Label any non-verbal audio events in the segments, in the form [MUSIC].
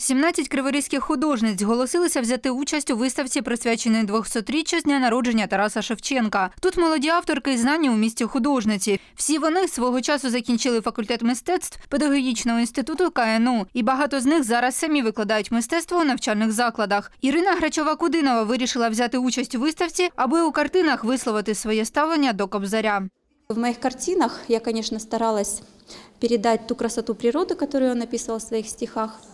17 криворізьких художниць зголосилися взяти участь у виставці, присвяченій 200-річчю з дня народження Тараса Шевченка. Тут молоді авторки і знані у місті художниці. Всі вони свого часу закінчили факультет мистецтв педагогічного інституту КНУ, і багато з них зараз самі викладають мистецтво у навчальних закладах. Ірина Грачова-Кудинова вирішила взяти участь у виставці, аби у картинах висловити своє ставлення до Кобзаря. В моих картинах я, конечно, старалась передать ту красоту природы, которую он описывал в своих стихах.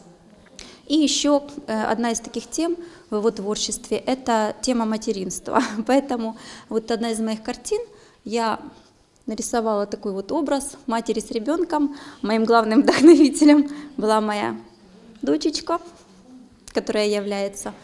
И еще э, одна из таких тем в его творчестве – это тема материнства. [LAUGHS] Поэтому вот одна из моих картин я нарисовала такой вот образ матери с ребенком. Моим главным [LAUGHS] вдохновителем была моя дочечка, которая является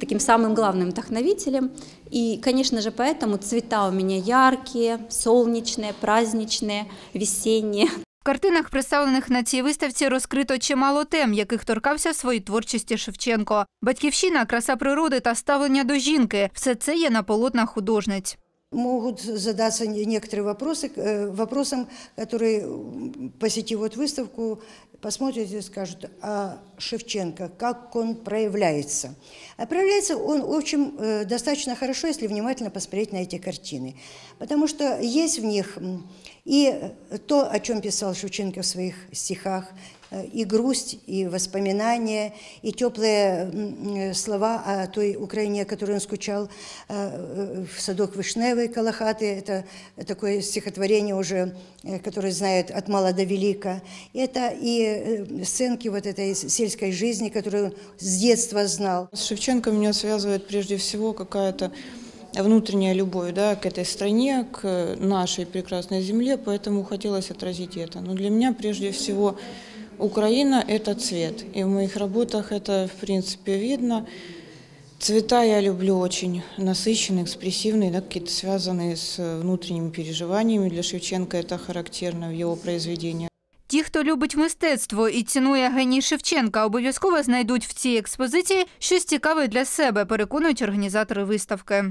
таким самым главным вдохновителем. И, конечно же, поэтому цвета у меня яркие, солнечные, праздничные, весенние. В картинах, представлених на цій виставці, розкрито чимало тем, яких торкався в своїй творчості Шевченко. Батьківщина, краса природи та ставлення до жінки – все це є на полотнах художниць. могут задаться не- некоторые вопросы, э, вопросам, которые, м, посетив вот выставку, посмотрят и скажут, а Шевченко, как он проявляется? А проявляется он очень э, достаточно хорошо, если внимательно посмотреть на эти картины. Потому что есть в них м, и то, о чем писал Шевченко в своих стихах, э, и грусть, и воспоминания, и теплые э, слова о той Украине, о которой он скучал, э, э, в садок Вишневый Калахаты. Это такое стихотворение уже, э, которое знает от мала до велика. Это и э, сценки вот этой сельской жизни, которую с детства знал. С Шевченко меня связывает прежде всего какая-то внутренняя любовь да, к этой стране, к нашей прекрасной земле, поэтому хотелось отразить это. Но для меня прежде всего Украина – это цвет, и в моих работах это в принципе видно. Цвета я люблю очень насыщенные, экспрессивные, да, какие-то связанные с внутренними переживаниями. Для Шевченко это характерно в его произведениях. Ті, хто любить мистецтво і цінує геній Шевченка, обов'язково знайдуть в цій експозиції щось цікаве для себе, переконують організатори виставки.